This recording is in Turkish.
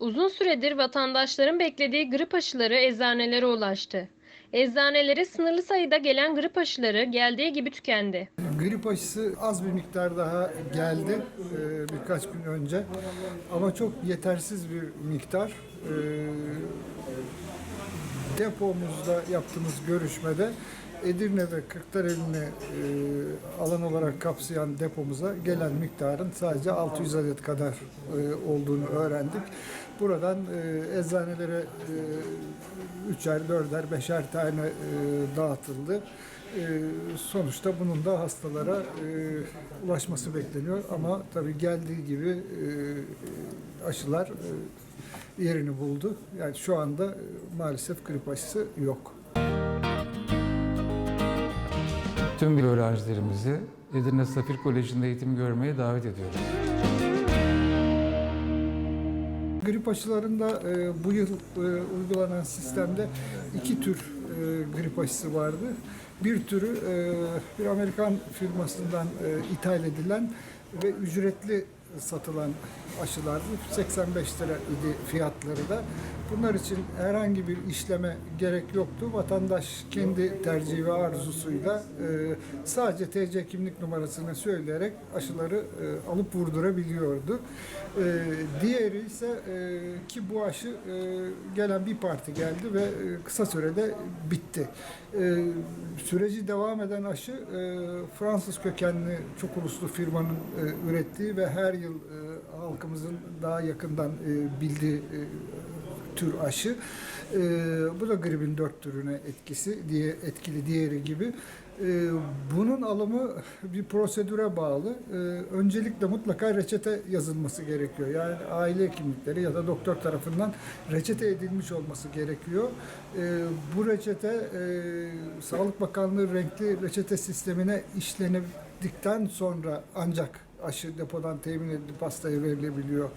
Uzun süredir vatandaşların beklediği grip aşıları eczanelere ulaştı. Eczanelere sınırlı sayıda gelen grip aşıları geldiği gibi tükendi. Grip aşısı az bir miktar daha geldi e, birkaç gün önce ama çok yetersiz bir miktar. E, depomuzda yaptığımız görüşmede Edirne ve Kırklareli'ni e, alan olarak kapsayan depomuza gelen miktarın sadece 600 adet kadar e, olduğunu öğrendik. Buradan e, eczanelere üçer, dörder, beşer tane dağıtıldı. Sonuçta bunun da hastalara ulaşması bekleniyor ama tabii geldiği gibi aşılar yerini buldu. Yani şu anda maalesef grip aşısı yok. Tüm öğrencilerimizi Edirne Safir Koleji'nde eğitim görmeye davet ediyoruz. Grip aşılarında e, bu yıl e, uygulanan sistemde iki tür e, grip aşısı vardı. Bir türü e, bir Amerikan firmasından e, ithal edilen ve ücretli satılan aşılardı. 85 lira idi fiyatları da. Bunlar için herhangi bir işleme gerek yoktu. Vatandaş kendi tercihi ve arzusuyla e, sadece TC kimlik numarasını söyleyerek aşıları e, alıp vurdurabiliyordu. E, diğeri ise ki bu aşı gelen bir parti geldi ve kısa sürede bitti. Süreci devam eden aşı Fransız kökenli çok uluslu firmanın ürettiği ve her yıl e, halkımızın daha yakından e, bildiği e, tür aşı. E, bu da gripin dört türüne etkisi diye etkili diğeri gibi. E, bunun alımı bir prosedüre bağlı. E, öncelikle mutlaka reçete yazılması gerekiyor. Yani aile hekimlikleri ya da doktor tarafından reçete edilmiş olması gerekiyor. E, bu reçete e, Sağlık Bakanlığı renkli reçete sistemine işlenildikten sonra ancak aşı depodan temin edilip hastaya verilebiliyor.